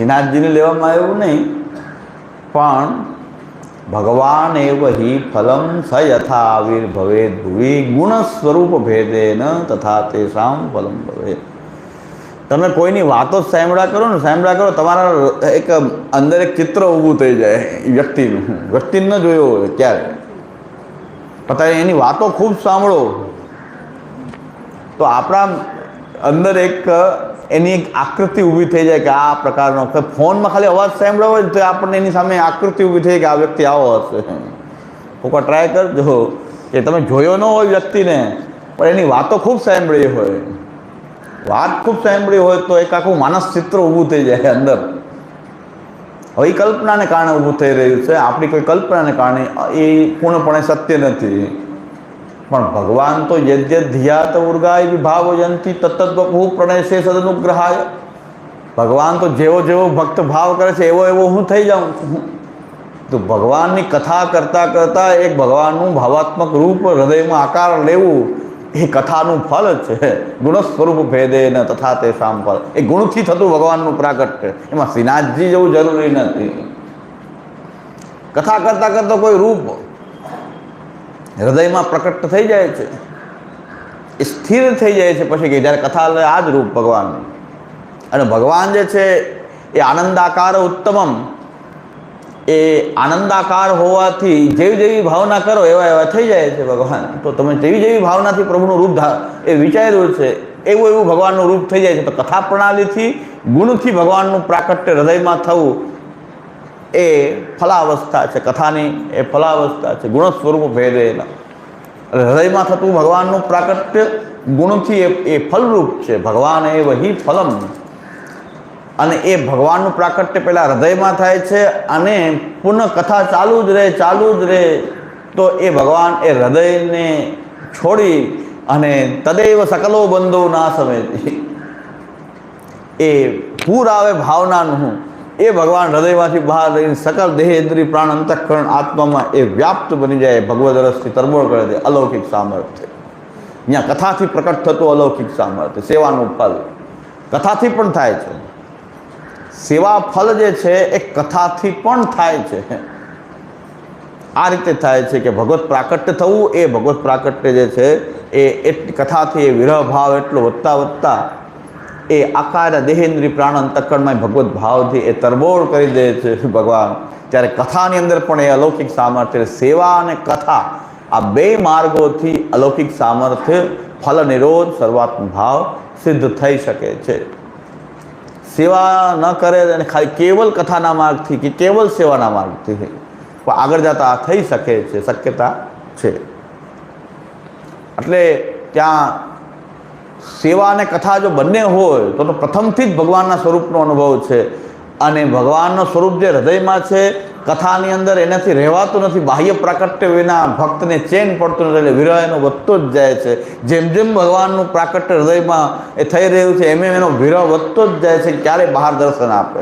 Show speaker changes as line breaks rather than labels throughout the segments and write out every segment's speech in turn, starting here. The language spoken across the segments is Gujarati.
શ્રીનાથજીને લેવામાં આવ્યું નહીં, પણ ભગવાન એવ હિ ફલમ સ યથા આવિર્ભવેદ ભુવિ ગુણ સ્વરૂપ ભેદે ન તથા તેષામ ફલમ ભવે. તમે કોઈની વાતો સાંભળ્યા કરો ને, સાંભળ્યા કરો, તમારા એક અંદર એક ચિત્ર ઊભું થઈ જાય વ્યક્તિનું. વ્યક્તિને ન જોયો હોય ક્યારે? પતા એની વાતો ખૂબ સાંભળો. તો આપણા અંદર એક એની એક આકૃતિ ઊભી થઈ જાય કે આ પ્રકારનો ફોનમાં ખાલી અવાજ સાંભળ્યો હોય તો આપણને એની સામે આકૃતિ ઊભી થઈ કે આ વ્યક્તિ આવો હશે. કોઈક ટ્રાય કરજો કે તમે જોયો ન હોય વ્યક્તિને, પણ એની વાતો ખૂબ સાંભળી હોય. વાત ખૂબ સાંભળી હોય તો એક આખું માનસ ચિત્ર ઊભું થઈ જાય અંદર. હવે કલ્પનાને કારણે ઊભું થઈ રહ્યું છે. આપણી કોઈ કલ્પનાને કારણે એ પૂર્ણપણે સત્ય નથી. પણ ભગવાન તો યદ્ય ધ્યાત ઉર્ગાય વિભાવ જંતી પ્રણયશે સદનુગ્રહાય. ભગવાન તો જેવો જેવો ભક્ત ભાવ કરે છે, એવો એવો હું થઈ જાઉં. છું તો ભગવાનની કથા કરતાં કરતાં એક ભગવાનનું ભાવાત્મક રૂપ હૃદયમાં આકાર લેવું એ કથાનું ફળ છે. ગુણ સ્વરૂપ ભેદે ન તથા તે ફળ. એ ગુણથી થતું ભગવાનનું પ્રાગટ્ય એમાં શ્રીનાથજી જેવું જરૂરી નથી. કથા કરતાં કરતાં કોઈ રૂપ હૃદયમાં પ્રકટ થઈ જાય છે. એ સ્થિર થઈ જાય છે પછી કે જ્યારે કથા લે આ જ રૂપ ભગવાનનું. અને ભગવાન જે છે એ આનંદાકાર ઉત્તમમ. એ આનંદાકાર હોવાથી જેવી જેવી ભાવના કરો એવા એવા થઈ જાય છે ભગવાન. તો તમે જેવી જેવી ભાવનાથી પ્રભુનું રૂપ એ વિચાર્યું છે, એવું એવું ભગવાનનું રૂપ થઈ જાય છે. તો કથા પ્રણાલીથી, ગુણથી ભગવાનનું પ્રાકટ્ય હૃદયમાં થવું એ ફલાવસ્થા છે, કથાની એ ફલાવસ્થા છે ગુણ સ્વરૂપ ભેદેલા હૃદયમાં થતું ભગવાનનું પ્રાકટ્ય ગુણથી એ એ ફલરૂપ છે, ભગવાન એ વહી ફલમ. અને એ ભગવાનનું પ્રાકટ્ય પહેલાં હૃદયમાં થાય છે અને પુનઃ કથા ચાલુ જ રહે, ચાલુ જ રહે. તો એ ભગવાન એ હૃદયને છોડી અને તદૈવ સકલો બંધો ના સમય એ પૂર આવે ભાવનાનું. એ ભગવાન હૃદયમાંથી બહાર રહીને સકલ દેહ ઇન્દ્રિય પ્રાણ અંતઃકરણ આત્મામાં એ વ્યાપ્ત બની જાય ભગવદ રસથી તરબોળ કરે દે અલૌકિક સામર્થ્ય. અહીંયા કથાથી પ્રકટ થતું અલૌકિક સામર્થ્ય, સેવાનું ફલ કથાથી પણ થાય છે. સેવા ફલ જે છે એ કથાથી પણ થાય છે. આ રીતે થાય છે કે ભગવત પ્રાકટ્ય થવું એ ભગવત પ્રાકટ્ય જે છે એ એટલી કથાથી એ વિરહ ભાવ એટલો વધતા વધતા એ આકાર દેહેન્દ્રી પ્રાણ અંતકરણમાં ભગવત ભાવથી એ તરબોળ કરી દે છે ભગવાન. ત્યારે કથાની અંદર પણ એ અલૌકિક સામર્થ્ય, સેવા અને કથા આ બે માર્ગોથી અલૌકિક સામર્થ્ય, ફલ નિરોધ સર્વાત્મ ભાવ સિદ્ધ થઈ શકે છે. સેવા ન કરે અને ખાલી કેવલ કથાના માર્ગથી કે કેવલ સેવાના માર્ગથી આગળ જતા થઈ શકે છે, શક્યતા છે. એટલે ત્યાં સેવા અને કથા જો બંને હોય, તો તો પ્રથમથી જ ભગવાનના સ્વરૂપનો અનુભવ છે. અને ભગવાનનો સ્વરૂપ જે હૃદયમાં છે, કથાની અંદર એનાથી રહેવાતું નથી, બાહ્ય પ્રાકટ્ય વિના ભક્તને ચેન પડતું નથી, એટલે વિરહ એનો વધતો જ જાય છે. જેમ જેમ ભગવાનનું પ્રાકટ્ય હૃદયમાં એ થઈ રહ્યું છે, એમ એમ એનો વિરહ વધતો જ જાય છે, ક્યારે બહાર દર્શન આપે?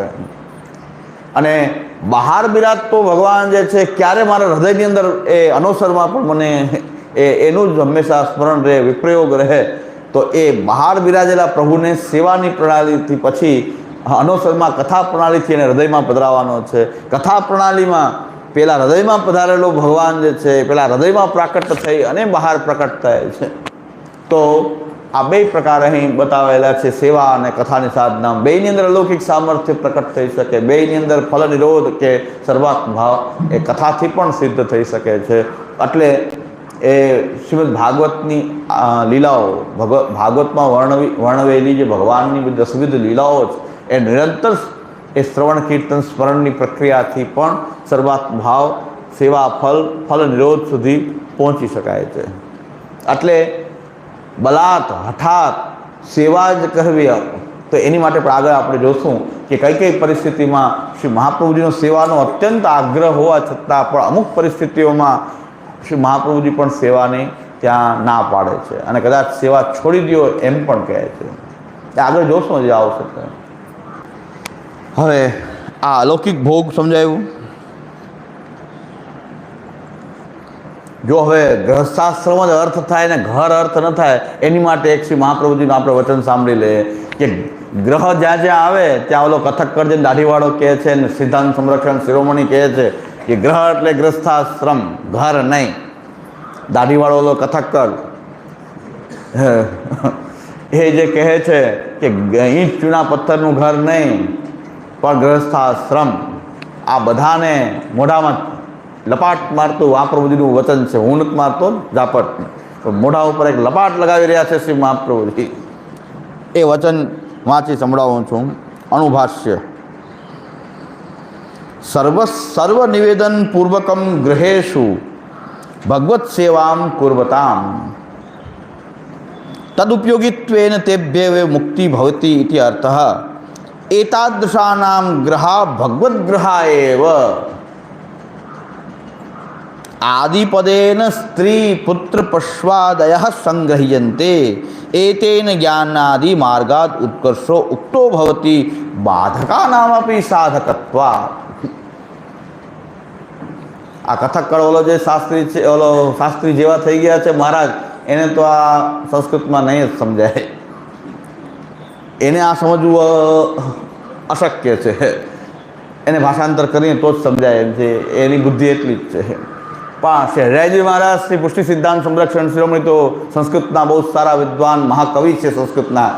અને બહાર બિરાજતો ભગવાન જે છે, ક્યારે મારા હૃદયની અંદર એ અનુસરમાં પણ મને એ, એનું જ હંમેશા સ્મરણ રહે, વિપ્રયોગ રહે. તો એ બહાર બિરાજેલા પ્રભુને સેવાની પ્રણાલીથી પછી અનોસરમાં કથા પ્રણાલીથી એને હૃદયમાં પધરાવવાનો છે. કથા પ્રણાલીમાં પેલા હૃદયમાં પધારેલો ભગવાન જે છે, પેલા હૃદયમાં પ્રાકટ થઈ અને બહાર પ્રકટ થાય છે. તો આ બે પ્રકાર અહીં બતાવેલા છે, સેવા અને કથાની સાધના. બેની અંદર અલૌકિક સામર્થ્ય પ્રકટ થઈ શકે. બેની અંદર ફલ નિરોધ કે સર્વાત્મ ભાવ એ કથાથી પણ સિદ્ધ થઈ શકે છે. એટલે એ શ્રીમદ ભાગવતની લીલાઓ ભગવ ભાગવતમાં વર્ણવી, વર્ણવેલી જે ભગવાનની દસવિધ લીલાઓ છે એ નિરંતર એ શ્રવણ, કીર્તન, સ્મરણની પ્રક્રિયાથી પણ સર્વાત્મભાવ સેવા, ફલ ફલ નિરોધ સુધી પહોંચી શકાય છે. એટલે બલાત, હઠાત, સેવા જ કરવી તો એની માટે પણ આગળ આપણે જોશું કે કઈ કઈ પરિસ્થિતિમાં શ્રી મહાપ્રભુજીનો સેવાનો અત્યંત આગ્રહ હોવા છતાં પણ અમુક પરિસ્થિતિઓમાં શ્રી મહાપ્રભુજી પણ સેવાની ત્યાં ના પાડે છે. અને કદાચ સેવા છોડી દો એમ પણ કહે છે. આગળ જોશો જે આવશે હવે આ અલૌકિક ભોગ સમજાયું. જો હવે ગ્રહસ્થાશ્રમ જ અર્થ થાય ને ઘર અર્થ ન થાય, એની માટે એક શ્રી મહાપ્રભુજીનું આપણે વચન સાંભળી લઈએ કે ગ્રહ જ્યાં જ્યાં આવે, ત્યાં ઓલો કથક કરજે દાઢીવાળો કહે છે ને સિદ્ધાંત સંરક્ષણ શિરોમણી કહે છે. કે ગ્રહ એટલે ગ્રસ્થાશ્રમ, ઘર નહીં. દાઢીવાળો ઓલો કથક કર એ જે કહે છે કે ઈંટ ચૂના પથ્થરનું ઘર નહીં, પણ ગ્રસ્થાશ્રમ. આ બધાને મોઢામાં લપાટ મારતું આ વચન છે. હું નથી મારતો ઝાપટ. મોઢા ઉપર એક લપાટ લગાવી રહ્યા છે શ્રી મહાપ્રભુજી. એ વચન વાંચી સંભળાવું છું. અણુભાષ્ય. સર્વ સર્વ નિવેદન પૂર્વકમ ગૃહેશુ ભગવત સેવામ કુર્વતામ તદુપયોગિત્વેન તેભ્ય મુક્તિ ભવતી ઇતિ અર્થઃ એતાદૃશાનામ ગ્રહા ભગવદ્ગ્રહા એવ આદિપદેન સ્ત્રી પુત્ર પશ્વાદય સંગ્રહ્યન્તે એતેન જ્ઞાનાદિ માર્ગાદ ઉત્કર્ષો ઉક્તો ભવતી બાધકાનામપી સાધકત્વા આ કથકળ ઓલો જે શાસ્ત્રી છે, ઓલો શાસ્ત્રી જેવા થઈ ગયા છે મહારાજ, એને તો આ સંસ્કૃતમાં નહીં જ સમજાય. એને આ સમજવું અશક્ય છે. એને ભાષાંતર કરીને તો જ સમજાય એમ છે, એની બુદ્ધિ એટલી જ છે. પણ શહેરાયજી મહારાજ, શ્રી પુષ્ટિ સિદ્ધાંત સંરક્ષણ શિરોમણી તો સંસ્કૃતના બહુ સારા વિદ્વાન મહાકવિ છે સંસ્કૃતના.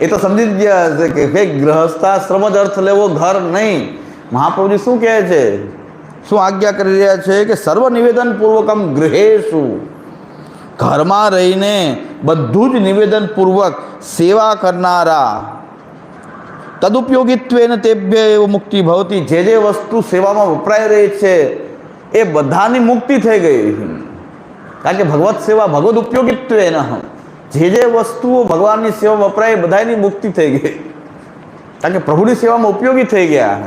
એ તો સમજી જ ગયા છે કે ભાઈ ગ્રહસ્થાશ્રમ જ અર્થ લેવો ઘર નહીં. મહાપ્રભુજી શું કહે છે? શું આજ્ઞા કરી રહ્યા છે કે સર્વ નિવેદન પૂર્વકમ ગૃહેશું ઘરમાં રહીને બધું જ નિવેદનપૂર્વક સેવા કરનારા. તદુપયોગિત્વેન તેભ્ય એવો મુક્તિ ભવતી. જે જે વસ્તુ સેવામાં વપરાઈ રહી છે, એ બધાની મુક્તિ થઈ ગઈ. કારણ કે ભગવત સેવા ભગવદ ઉપયોગીત્વેન જે જે વસ્તુઓ ભગવાનની સેવા વપરાય બધાની મુક્તિ થઈ ગઈ. કારણ કે પ્રભુની સેવામાં ઉપયોગી થઈ ગયા.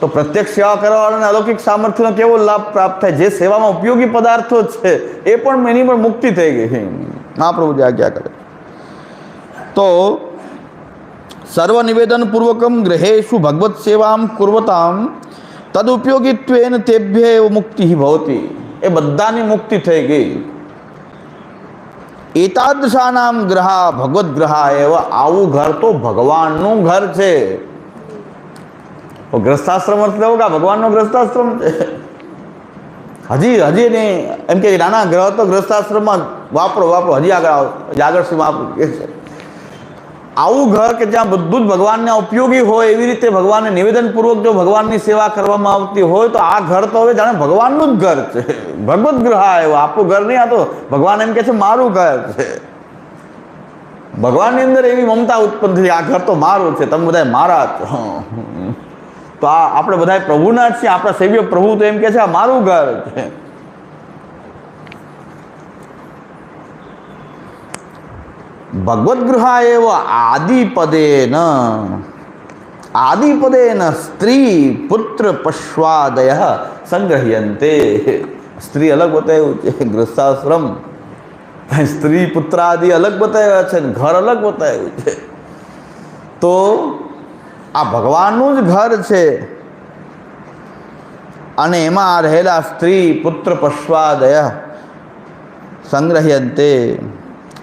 તો પ્રત્યક્ષ સેવા કરવાવાળાને અલૌકિક સામર્થ્યનો કેવો લાભ પ્રાપ્ત થાય? જે સેવામાં ઉપયોગી પદાર્થો છે, એ પણ એની પણ મુક્તિ થઈ ગઈ. મહાપ્રભુજી આજ્ઞા કરે. તો સર્વ નિવેદન પૂર્વકમ ગૃહેશુ ભગવત સેવામ કુર્વતામ તદુપયોગિત્વેન તેભ્ય એવ મુક્તિ ભવતી. એ બધાની મુક્તિ થઈ ગઈ. એતાદશાનામ ગ્રહા ભગવત ગ્રહા એવ. આવું ઘર તો ભગવાનનું ઘર છે. તો ગ્રસ્તાશ્રમ અર્થ લેવો કે ભગવાનનો ગ્રસ્તાશ્રમ છે. હજી હજી નહીં. એમ કે નાના ગ્રહ તો ગ્રસ્તાશ્રમમાં વાપરો વાપરો. હજી આગળ આવો. આગળ શું વાપરો? કે છે. આવું ઘર કે જ્યાં બધું જ ભગવાનને ઉપયોગી હોય, એવી રીતે ભગવાનને નિવેદનપૂર્વક જો ભગવાનની સેવા કરવામાં આવતી હોય, તો આ ઘર તો હવે જાણે ભગવાનનું જ ઘર છે. ભગવત ગ્રહ આવ્યો આપણું ઘર નહીં, આ તો ભગવાન એમ કે છે, મારું ઘર છે. ભગવાનની અંદર એવી મમતા ઉત્પન્ન થઈ, આ ઘર તો મારું છે. તમે બધા મારા છો. તો આ આપણે બધા પ્રભુના જ છીએ, આપણા સેવ્ય પ્રભુ તો એમ કે છે, આ મારું ઘર છે. ભગવદ્ગૃહા એવ આદિપદેન. આદિપદેન સ્ત્રી પુત્ર પશ્વાદય સંગ્રહ્યંતે. સ્ત્રી અલગ બતાવ્યું છે, ગૃહસ્થાશ્રમ. સ્ત્રી પુત્રાદિ અલગ બતાવ્યા છે ને ઘર અલગ બતાવ્યું છે. તો આ ભગવાનનું જ ઘર છે. અને એમાં રહેલા સ્ત્રી પુત્ર પશ્વાદય સંગ્રહ્યંતે.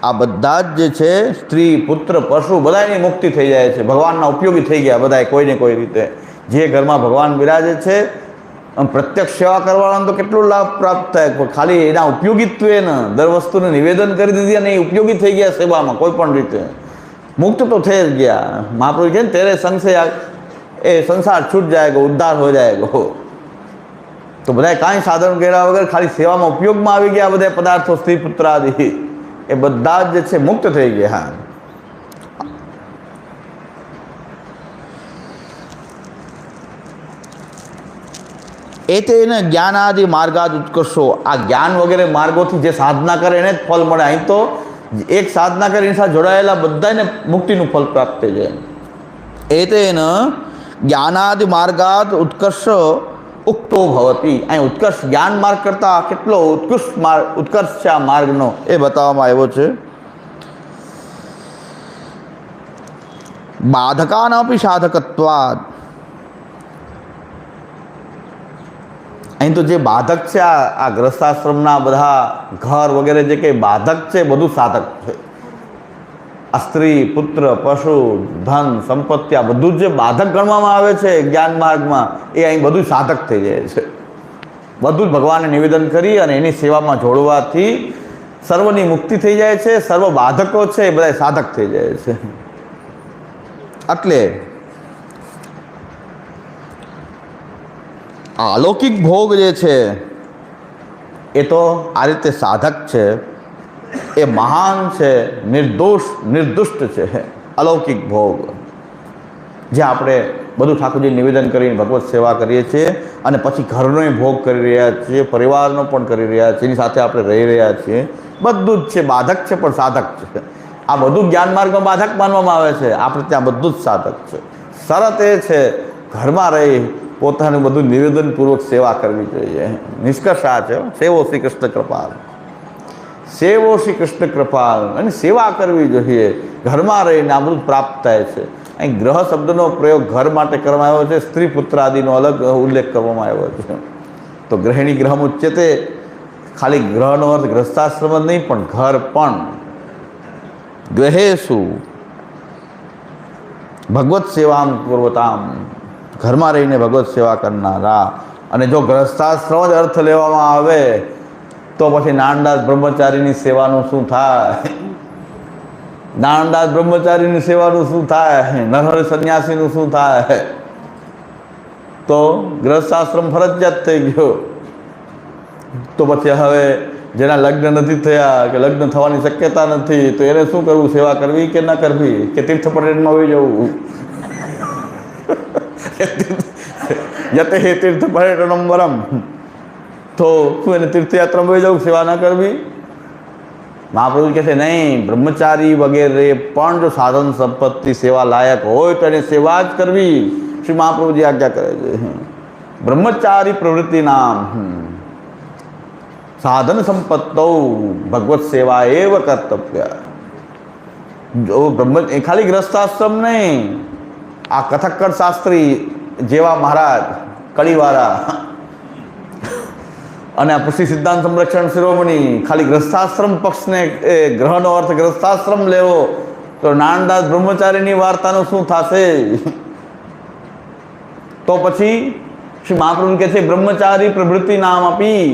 આ બધા જ જે છે, સ્ત્રી, પુત્ર, પશુ, બધાની મુક્તિ થઈ જાય છે. ભગવાનના ઉપયોગી થઈ ગયા બધા કોઈને કોઈ રીતે. જે ઘરમાં ભગવાન બિરાજે છે, આમ પ્રત્યક્ષ સેવા કરવાનો તો કેટલો લાભ પ્રાપ્ત થાય? પણ ખાલી એના ઉપયોગીત્વે દર વસ્તુને નિવેદન કરી દીધી અને એ ઉપયોગી થઈ ગયા સેવામાં કોઈ પણ રીતે. મુક્ત તો થઈ જ ગયા. મહાપ્રભુ કહે ને, તેરે સંશય એ સંસાર છૂટ જાયગો, ઉદ્ધાર હો જાયગો. તો બધા કાંઈ સાધન કર્યા વગર ખાલી સેવામાં ઉપયોગમાં આવી ગયા બધા પદાર્થો, સ્ત્રી, પુત્ર આદિ. એ બધા જ જે છે મુક્ત થઈ ગયા. હા. એ તેને જ્ઞાનાદિ માર્ગાદ ઉત્કર્ષો. આ જ્ઞાન વગેરે માર્ગોથી જે સાધના કરે એને જ ફળ મળે. અહીં તો એક સાધના કરીને સાથે જોડાયેલા બધાને મુક્તિનું ફલ પ્રાપ્ત થઈ જાય. એ તેન જ્ઞાનાદિ માર્ગાદ ઉત્કર્ષ ઉક્તો ભવતી. અહીં ઉત્કર્ષ જ્ઞાન માર્ગ કરતાં કેટલો ઉત્કૃષ્ટ માર્ગ, ઉત્કર્ષ છે આ માર્ગનો એ બતાવવામાં આવ્યો છે. બાધકાના સાધકત્વાદ. અહીં તો જે બાધક છે આ આ ગ્રસ્તાશ્રમના બધા ઘર વગેરે જે કંઈ બાધક છે, બધું સાધક છે. આ સ્ત્રી, પુત્ર, પશુ, ધન, સંપત્તિ, આ બધું જ બાધક ગણવામાં આવે છે જ્ઞાન માર્ગમાં, એ અહીં બધું સાધક થઈ જાય છે. બધું જ ભગવાનને નિવેદન કરી અને એની સેવામાં જોડવાથી સર્વની મુક્તિ થઈ જાય છે, સર્વ બાધકો છે, એ બધા સાધક થઈ જાય છે. એટલે આ અલૌકિક ભોગ જે છે, એ તો આ રીતે સાધક છે, એ મહાન છે, નિર્દોષ, નિર્દુષ્ટ છે, અલૌકિક ભોગ. જે આપણે બધું ઠાકોરજી નિવેદન કરીને ભગવત સેવા કરીએ છીએ અને પછી ઘરનો ભોગ કરી રહ્યા છીએ, પરિવારનો પણ કરી રહ્યા છીએ, એની સાથે આપણે રહી રહ્યા છીએ. બધું જ છે, બાધક છે, પણ સાધક છે. આ બધું જ્ઞાન માર્ગમાં બાધક માનવામાં આવે છે. આપણે ત્યાં બધું જ સાધક છે. શરત એ છે, ઘરમાં રહી પોતાનું બધું નિવેદનપૂર્વક સેવા કરવી જોઈએ. નિષ્કર્ષ આ છે સેવો શ્રી કૃષ્ણ કૃપાલ. સેવો શ્રી કૃષ્ણ કૃપાલ. અને સેવા કરવી જોઈએ. ઘરમાં રહીને બધું પ્રાપ્ત થાય છે. અહીં ગ્રહ શબ્દનો પ્રયોગ ઘર માટે કરવામાં આવ્યો છે. સ્ત્રી પુત્ર આદિનો અલગ ઉલ્લેખ કરવામાં આવ્યો છે. તો ગ્રહિણી ગ્રહમ મુચ્યતે, ખાલી ગ્રહનો અર્થ ગ્રસ્તાશ્રમ જ નહીં, પણ ઘર પણ. ગ્રહેશુ ભગવત સેવામ પૂર્વતામ ઘરમાં રહીને ભગવત સેવા કરનારા. અને જો ગ્રસ્તાશ્રમ જ અર્થ લેવામાં આવે, તો પછી નાનદાસ બ્રહ્મચારીની સેવાનું શું થાય? નાનદાસ બ્રહ્મચારીની સેવાનું શું થાય? નરહર સંન્યાસીનું શું થાય? તો ગ્રસ્તાશ્રમ ફરજિયાત થઈ ગયો. તો પછી હવે જેના લગ્ન નથી થયા કે લગ્ન થવાની શક્યતા નથી, તો એને શું કરવું? સેવા કરવી કે ન કરવી? કે તીર્થ આવી જવું? યતે હે તીર્થ પર્યટનમ વરમ તો શું એને તીર્થયાત્રામાં આવી જવું સેવા ન કરવી મહાપ્રભુ કહે છે નહીં બ્રહ્મચારી વગેરે પણ જો સાધન સંપત્તિ સેવા લાયક હોય તો એને સેવા જ કરવી શ્રી મહાપ્રભુજી આજ્ઞા કરે છે બ્રહ્મચારી પ્રવૃત્તિ નામ સાધન સંપત્તૌ ભગવત સેવા એવ કર્તવ્ય જો બ્રહ્મ એ ખાલી ગ્રસ્તાશ્રમ નહીં આ કથક્કર શાસ્ત્રી જેવા મહારાજ, કળીવાળા અને આ પછી સિદ્ધાંત સંરક્ષણ શિરોમણી ખાલી ગ્રસ્થાશ્રમ પક્ષને એ ગ્રહનો અર્થ ગ્રસ્થાશ્રમ લેવો, તો નાનદાસ બ્રહ્મચારીની વાર્તાનું શું થશે? તો પછી શ્રી મહાપ્રભુ કહે છે, બ્રહ્મચારી પ્રવૃત્તિ નામ આપી.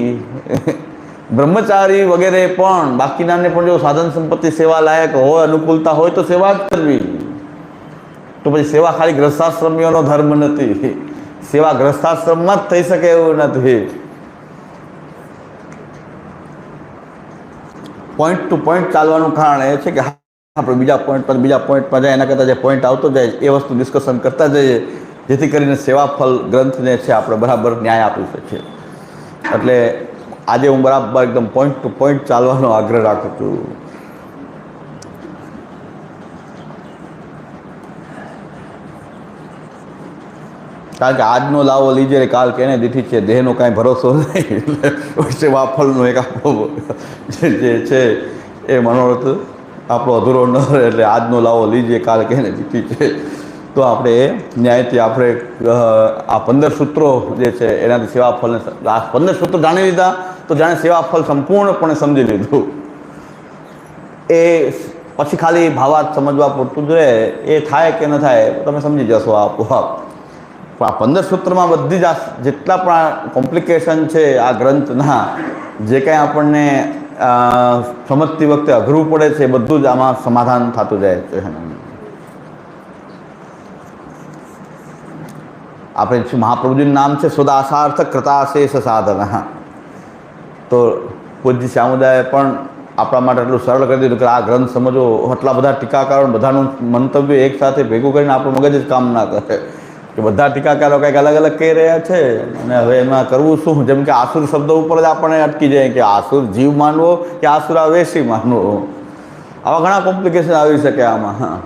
બ્રહ્મચારી વગેરે પણ બાકીનાને પણ જો સાધન સંપત્તિ સેવા લાયક હોય, અનુકૂળતા હોય તો સેવા જ કરવી. તો પછી સેવા ખાલી ગ્રસ્તાશ્રમીઓનો ધર્મ નથી. સેવા ગ્રસ્તાશ્રમમાં જ થઈ શકે એવું નથી. પોઈન્ટ ટુ પોઈન્ટ ચાલવાનું કારણ એ છે કે આપણે બીજા પોઈન્ટ પર, બીજા પોઈન્ટ પર જાય, એના કરતાં જે પોઈન્ટ આવતો જાય, એ વસ્તુ ડિસ્કશન કરતા જઈએ, જેથી કરીને સેવાફલ ગ્રંથને છે આપણે બરાબર ન્યાય આપી શકીએ. એટલે આજે હું બરાબર એકદમ પોઈન્ટ ટુ પોઈન્ટ ચાલવાનો આગ્રહ રાખું છું. કારણ કે આજનો લાવો લીજે કાલ કેને દીધી છે, દેહનો કાંઈ ભરોસો નહીં. એટલે સેવાફળનો એક આપણો જે છે એ મનોરથ આપણો અધૂરો ન રહે, એટલે આજનો લાવો લીજે કાલ કેને દીધી છે. તો આપણે એ ન્યાયથી આપણે આ પંદર સૂત્રો જે છે, એનાથી સેવાફળને આ પંદર સૂત્રો જાણી લીધા, તો જાણે સેવાફળ સંપૂર્ણપણે સમજી લીધું. એ પછી ખાલી ભાવાર્થ સમજવા પૂરતું જ રહે, એ થાય કે ન થાય, તમે સમજી જશો આપોઆપ. આ પંદર સૂત્રમાં બધી જ આ જેટલા પણ કોમ્પ્લિકેશન છે આ ગ્રંથના, જે કાંઈ આપણને સમજતી વખતે અઘરું પડે છે, એ બધું જ આમાં સમાધાન થતું જાય છે. આપણે મહાપ્રભુજીનું નામ છે? સુદાસાર્થ કૃતાશેષ સાધન. તો પૂજ્ય સામુદાય પણ આપણા માટે એટલું સરળ કરી દીધું કે આ ગ્રંથ સમજો. આટલા બધા ટીકાકારો બધાનું મંતવ્ય એક સાથે ભેગું કરીને આપણું મગજ જ કામ ના કરે. કે બધા ટીકાકારો કંઈક અલગ અલગ કહી રહ્યા છે અને હવે એમાં કરવું શું? જેમ કે આસુર શબ્દ ઉપર જ આપણને અટકી જાય કે આસુર જીવ માનવો કે આસુર વેશી માનવો. આવા ઘણા કોમ્પ્લિકેશન આવી શકે આમાં, હા.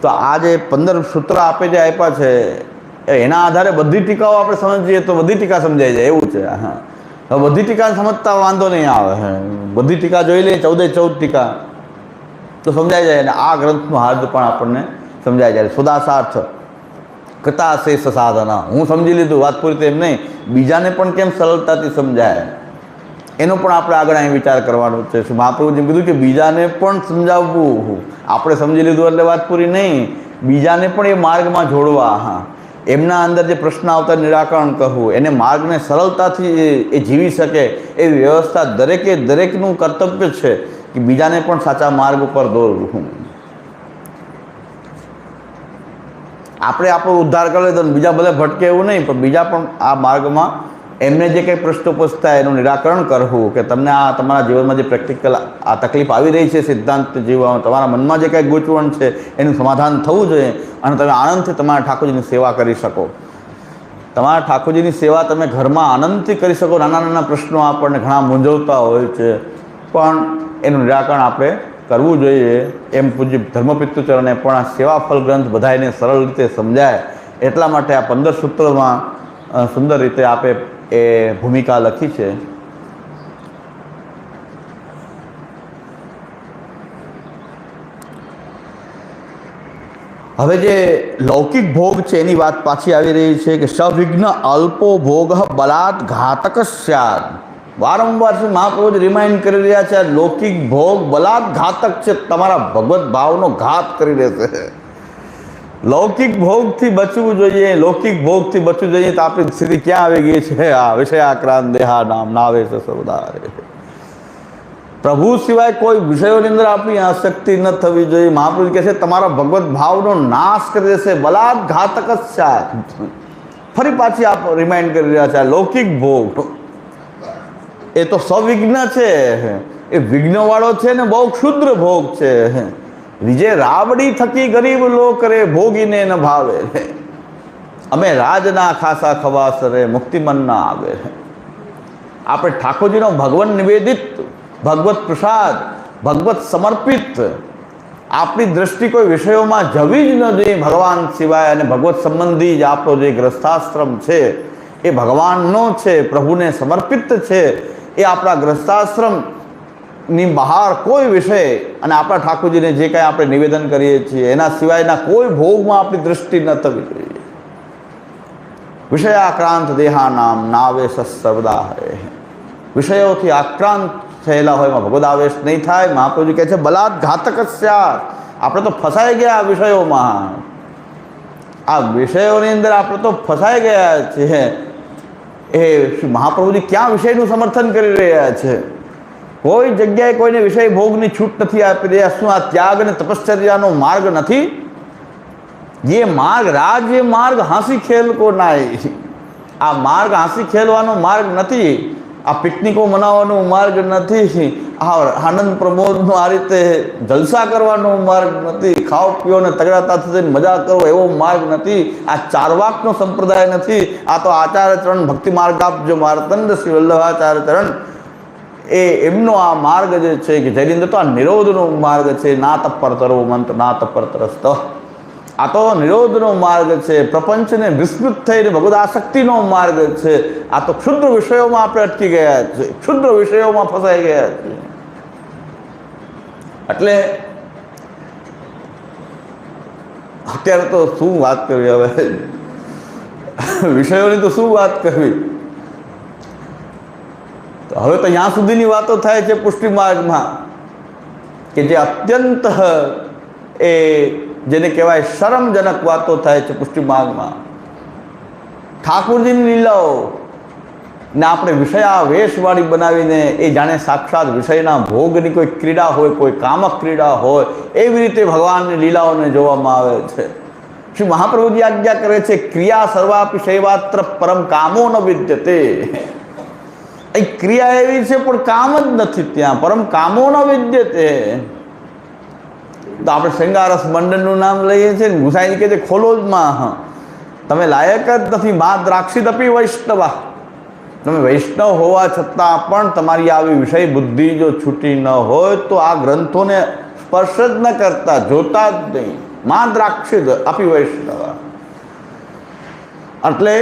તો આ જે પંદર સૂત્ર આપે જે આપ્યા છે એના આધારે બધી ટીકાઓ આપણે સમજીએ તો બધી ટીકા સમજાઈ જાય, એવું છે, હા. હવે બધી ટીકા સમજતા વાંધો નહીં આવે બધી ટીકા જોઈ લઈએ, ચૌદે ચૌદ ટીકા. તો સમજાઈ જાય અને આ ગ્રંથનું હાર્દ પણ આપણને સમજાઈ જાય. સુદાસાર્થ. કૃતાશેષ સાધના. હું સમજી લીધું, વાત પૂરી તેમ નહીં. બીજાને પણ કેમ સરળતાથી સમજાય? એનો પણ આપણે આગળ અહીં વિચાર કરવાનો છે. શું મહાપ્રભુજી કીધું કે બીજાને પણ સમજાવવું આપણે સમજી લીધું એટલે વાત પૂરી નહીં. બીજાને પણ એ માર્ગમાં જોડવા, હા. એમના અંદર જે પ્રશ્ન આવતા નિરાકરણ કરવું એને માર્ગને સરળતાથી એ જીવી શકે એ વ્યવસ્થા દરેકે દરેકનું કર્તવ્ય છે કે બીજાને પણ સાચા માર્ગ ઉપર દોરવું. આપણે આપણો ઉદ્ધાર કરી તો બીજા બધા ભટકે એવું નહીં, પણ બીજા પણ આ માર્ગમાં એમને જે કંઈ પ્રશ્નો પૂછતા એનું નિરાકરણ કરવું, કે તમને આ તમારા જીવનમાં જે પ્રેક્ટિકલ આ તકલીફ આવી રહી છે, સિદ્ધાંત જીવવામાં, તમારા મનમાં જે કંઈ ગૂંચવણ છે, એનું સમાધાન થવું જોઈએ અને તમે આનંદથી તમારા ઠાકોરજીની સેવા કરી શકો. તમારા ઠાકોરજીની સેવા તમે ઘરમાં આનંદથી કરી શકો. નાના નાના પ્રશ્નો આપણને ઘણા મૂંઝવતા હોય છે, પણ એનું નિરાકરણ આપણે કરવું જોઈએ એમ પૂજ્ય ધર્મપિતૃચરણે પણ આ સેવાફલ ગ્રંથ બધાને સરળ રીતે સમજાય. એટલા માટે આ પંદર સૂત્રોમાં સુંદર રીતે આપે એ ભૂમિકા લખી છે. હવે જે લૌકિક ભોગ છે એની વાત પાછી આવી રહી છે કે સવિઘ્ન અલ્પો ભોગ બલાત ઘાતક સ્યાદ. વારંવાર શ્રી મહાપ્રભુ રિમાઇન્ડ કરી રહ્યા છે લૌકિક ભોગ બલાત ઘાતક છે, તમારા ભગવત ભાવનો ઘાત કરી દેશે લૌકિક ભોગથી બચવું જોઈએ, લૌકિક ભોગથી બચવું જોઈએ તો આપણી સ્થિતિ ક્યાં આવી ગઈ છે? આ વિષયાક્રાંત દેહા નામ નાવે છે સૌદારે પ્રભુ સિવાય કોઈ વિષયોની અંદર આપણી આસક્તિ ન થવી જોઈએ. મહાપ્રભુ કહે છે, તમારા ભગવત ભાવનો નાશ કરી દેશે બલાત ઘાતક જ છે ફરી પાછી આપ રિમાઇન્ડ કરી રહ્યા છે લૌકિક ભોગ. એ તો સવિઘ્ન છે. એ વિઘ્નવાળો છે ને બહુ ક્ષુદ્ર ભોગ છે. વિજય રાબડી થકી ગરીબ લોક રે ભોગીને ન ભાવે. અમે રાજના ખાસા ખવાસ રે મુક્તિમન ના આવે. આપણે ઠાકોરજીનો ભગવાન નિવેદિત, ભગવત પ્રસાદ, ભગવત સમર્પિત. આપણી દ્રષ્ટિ કોઈ વિષયોમાં જવી જ ન જોઈએ. ભગવાન સિવાય અને ભગવત સંબંધી જ આપણો જે ગ્રસ્થાશ્રમ છે, એ ભગવાનનો છે, પ્રભુને સમર્પિત છે. એ આપણા ગ્રસ્થાશ્રમની બહાર કોઈ વિષય અને આપણા ઠાકોરજીને જે કાંઈ આપણે નિવેદન કરીએ છીએ, એના સિવાયના કોઈ ભોગમાં આપણી દ્રષ્ટિ ન થવી જોઈએ. વિષયાક્રાંત દેહાનામ, નાવેશ સર્વદા હે વિષયોથી આક્રાંત થયેલા હોય, એમાં ભગવદ આવેશ નહીં થાય. મહાપ્રભુજી કહે છે, બલાદ ઘાતક આપણે તો ફસાઈ ગયા આ વિષયોમાં. આ વિષયોની અંદર આપણે તો ફસાઈ ગયા છીએ. એ મહાપ્રભુજી ક્યાં વિષયનું સમર્થન કરી રહ્યા છે? કોઈ જગ્યાએ કોઈને વિષય ભોગની છૂટ નથી આપી રહ્યા, શું આ ત્યાગ અને તપશ્ચર્યાનો માર્ગ નથી? જે માર્ગ, રાજ્ય માર્ગ હાંસી ખેલ કો નાય આ માર્ગ હાંસી ખેલવાનો માર્ગ નથી. આ પિકનિકો મનાવવાનો માર્ગ નથી. આ આનંદ પ્રમોદનો આ રીતે જલસા કરવાનો માર્ગ નથી. ખાવ પીઓ ને તગડાતાથી થઈને મજા કરો એવો માર્ગ નથી. આ ચારવાકનો સંપ્રદાય નથી. આ તો આચાર્ય ચરણ ભક્તિ માર્ગ આપજો માર્તંડ શ્રી વલ્લભાચાર્ય ચરણ. એ એમનો આ માર્ગ જે છે કે જેની અંદર તો આ નિરોધનો માર્ગ છે. ના તપર તરો મંત્ર ના તપર તરસ્ત. આ તો નિરોધનો માર્ગ છે, પ્રપંચને વિસ્મૃત થઈને ભગવદ આસક્તિનો માર્ગ છે. આ તો ક્ષુદ્ર વિષયોમાં આપણે અટકી ગયા છે ક્ષુદ્ર વિષયોમાં ફસાઈ ગયા છે એટલે અત્યારે તો શું વાત કરવી હવે? વિષયોની તો શું વાત કરવી? હવે તો ત્યાં સુધીની વાતો થાય છે પુષ્ટિ માર્ગમાં કે જે અત્યંત એ જેને કહેવાય શરમજનક વાતો થાય છે પુષ્ટિ માર્ગમાં. ઠાકોરજીની લીલાઓ ને આપણે વિષયા વેશવાળી બનાવીને એ જાણે સાક્ષાત વિષયના ભોગની કોઈ ક્રીડા હોય, કોઈ કામક ક્રીડા હોય, એવી રીતે ભગવાનની લીલાઓને જોવામાં આવે છે. શ્રી મહાપ્રભુજી આજ્ઞા કરે છે, ક્રિયા સર્વાપી સેવાત્ર પરમ કામો ન વિદ્યતે. એ ક્રિયા એવી છે, પણ કામ જ નથી ત્યાં. પરમ કામો ન વિદ્યતે. તો આપણે શૃંગારસ મંડળનું નામ લઈએ છીએ ને ગુસાઈજી કહે છે, ખોલો તમે લાયક જ નથી મા દ્રાક્ષિત અપી વૈષ્ણવા. તમે વૈષ્ણવ હોવા છતાં પણ તમારી આવી વિષય બુદ્ધિ જો છૂટી ન હોય, તો આ ગ્રંથોને સ્પર્શ જ ન કરતા, જોતા જ નહીં. મા દ્રાક્ષિત અપી વૈષ્ણવ. એટલે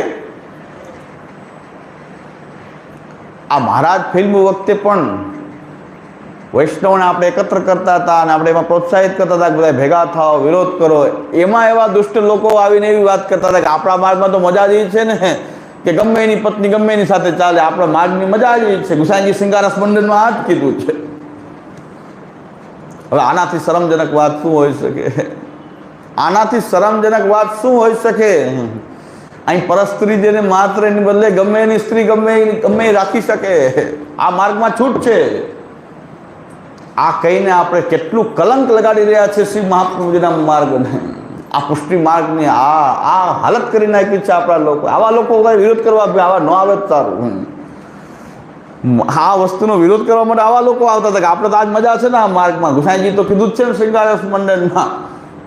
આ મહારાજ ફિલ્મ વખતે પણ વૈષ્ણવને આપણે એકત્ર કરતા હતા અને આપણે એમાં પ્રોત્સાહિત કરતા હતા કે બધા ભેગા થાઓ, વિરોધ કરો. એમાં એવા દુષ્ટ લોકો આવીને એવી વાત કરતા હતા કે આપણા માર્ગમાં તો મજા જ એવી છે ને. કે ગમે એની પત્ની ગમે એની સાથે ચાલે, આપણા માર્ગની મજા જ છે. ગુસાઈજી સિંગારસ મંડળમાં આ જ કીધું છે. હવે આનાથી શરમજનક વાત શું હોઈ શકે? આનાથી શરમજનક વાત શું હોઈ શકે? અહીં પરસ્ત્રી જેને માત્ર એની બદલે ગમે એની સ્ત્રી ગમે ગમે રાખી શકે. આ માર્ગમાં છૂટ છે. આ કહીને આપણે કેટલું કલંક લગાડી રહ્યા છે શ્રી મહાપ્રભુજીના માર્ગને. આ પુષ્ટિ માર્ગની આ આ હાલત કરી નાખી છે આપણા લોકો. આવા લોકો વિરોધ કરવા આવા ન આવે તારું આ વસ્તુનો વિરોધ કરવા માટે આવા લોકો આવતા હતા કે આપણે તો આજ મજા છે ને આ માર્ગમાં. ગુસાઈજી તો કીધું જ છે ને શૃંગારસ મંડળમાં.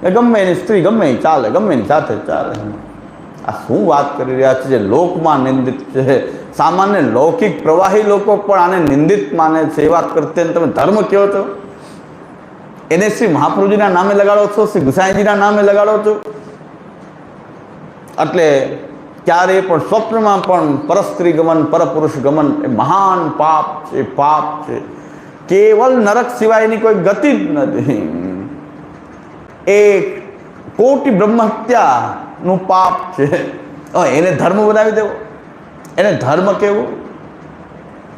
એ ગમે એની સ્ત્રી ગમે ચાલે, ગમે એની સાથે ચાલે. આ શું વાત કરી રહ્યા છે? જે લોકમાં નિંદિત છે. સામાન્ય લૌકિક પ્રવાહી લોકો પણ આને નિંદિત માને છે. એ વાત કરતે તમે ધર્મ કહો છો? એને શ્રી મહાપ્રભુજીના નામે લગાડો છો? શ્રી ગુસાઈજીના નામે લગાડો છો? એટલે ક્યારેય પણ સ્વપ્નમાં પણ પરસ્ત્રી ગમન, પરપુરુષ ગમન એ મહાન પાપ છે પાપ છે. કેવલ નરક સિવાયની કોઈ ગતિ જ નથી. એ કોટી બ્રહ્મહત્યાનું પાપ છે. એને ધર્મ બનાવી દેવો. એને ધર્મ કેવું?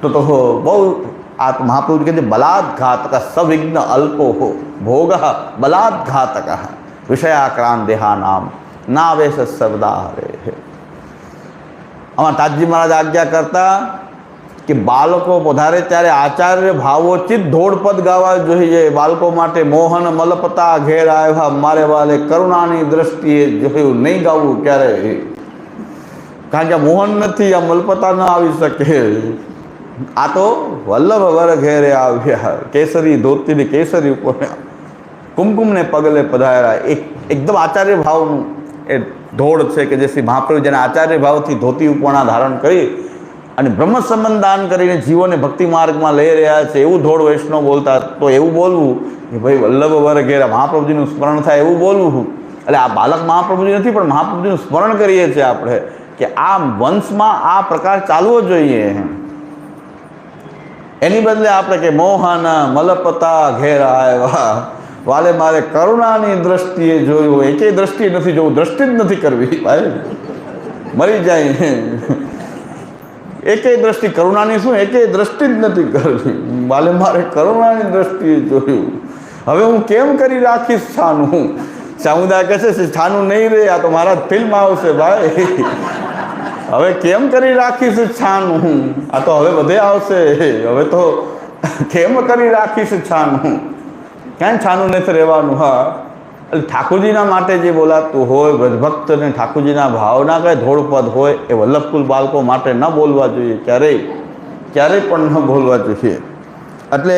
તો તો બહુ આ મહાપુરુષ કહે છે બલાત્ઘાતક સવિઘ્ન અલ્પો હો, ભોગ બલાત્ઘાતક વિષયાક્રાંત દેહા નામ નાવેશ સર્દા હરે આમાં તાજજી મહારાજ આજ્ઞા કરતા કે બાળકો પધારે ત્યારે આચાર્ય ભાવોચિત ધોળપદ ગાવા જોઈએ બાળકો માટે મોહન મલપતા ઘેર આવ્યા. મારે વાલે કરુણાની દ્રષ્ટિએ જોયું નહીં ગાવું ક્યારે કારણ કે મોહન નથી, આ મલપતા ન આવી શકે. આ તો વલ્લભ વર ઘેરે આવ્યા. કેસરી ધોતીને કેસરી ઉપર. કુમકુમને પગલે પધાર્યા. એક એકદમ આચાર્ય ભાવનું એ ધોળ છે કે જે શ્રી મહાપ્રભુ જેને આચાર્ય ભાવથી ધોતી ઉપરણા ધારણ કરી અને બ્રહ્મ સંબંધ દાન કરીને જીવોને ભક્તિ માર્ગમાં લઈ રહ્યા છે, એવું ધોળ વૈષ્ણવ બોલતા તો એવું બોલવું કે ભાઈ વલ્લભ વર ઘેરા મહાપ્રભુજીનું સ્મરણ થાય એવું બોલવું એટલે આ બાલક મહાપ્રભુજી નથી, પણ મહાપ્રભુજીનું સ્મરણ કરીએ છીએ આપણે કે આ વંશમાં આ પ્રકાર ચાલવો જોઈએ. એની બદલે આપણે કે મોહન, મલપતા, ઘેરા આવ્યા. વાલે મારે કરુણાની દ્રષ્ટિએ જોયું એકેય દ્રષ્ટિએ નથી જોવું. દ્રષ્ટિ જ નથી કરવી. ભાઈ, મરી જાય. એકેય દ્રષ્ટિ કરુણાની શું? એકેય દ્રષ્ટિ જ નથી કરવી. વાલે મારે કરુણાની દ્રષ્ટિએ જોયું. હવે હું કેમ કરી રાખીશ છાનું? સામુદાય કહેશે છાનું નહીં રે, આ તો મારા ફિલ્મ આવશે ભાઈ. હવે કેમ કરી રાખીશ છાનું? આ તો હવે બધે આવશે. હવે તો કેમ કરી રાખીશ છાનું? ક્યાં છાનું નથી રહેવાનું? હા. એટલે ઠાકોરજીના માટે જે બોલાતું હોય વ્રજભક્ત અને ઠાકોરજીના ભાવના કંઈ ધોળપદ હોય, એ વલ્લભકુલ બાળકો માટે ન બોલવા જોઈએ, ક્યારેય ક્યારેય પણ ન બોલવા જોઈએ. એટલે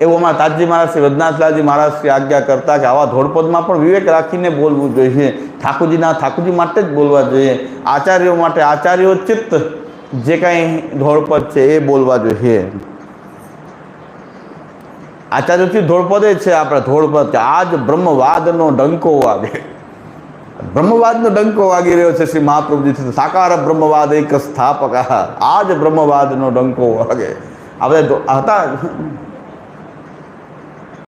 એવું અમારા તાજી મહારાજ શ્રી વદનાથલાલજી મહારાજ શ્રી આજ્ઞા કરતા કે આવા ધોળપદમાં પણ વિવેક રાખીને બોલવું જોઈએ. ઠાકોરજીના, ઠાકોરજી માટે જ બોલવા જોઈએ. આચાર્યો માટે, આચાર્યો ચિત્ત જે કાંઈ ધોળપદ છે એ બોલવા જોઈએ. આચાર્યોથી ધોળપદે છે આપણે ધોળપદ કે આજ બ્રહ્મવાદનો ડંકો વાગે. બ્રહ્મવાદનો ડંકો વાગી રહ્યો છે શ્રી મહાપ્રભુજી સાકાર બ્રહ્મવાદ એક સ્થાપક. આજ બ્રહ્મવાદનો ડંકો વાગે. આપણે હતા?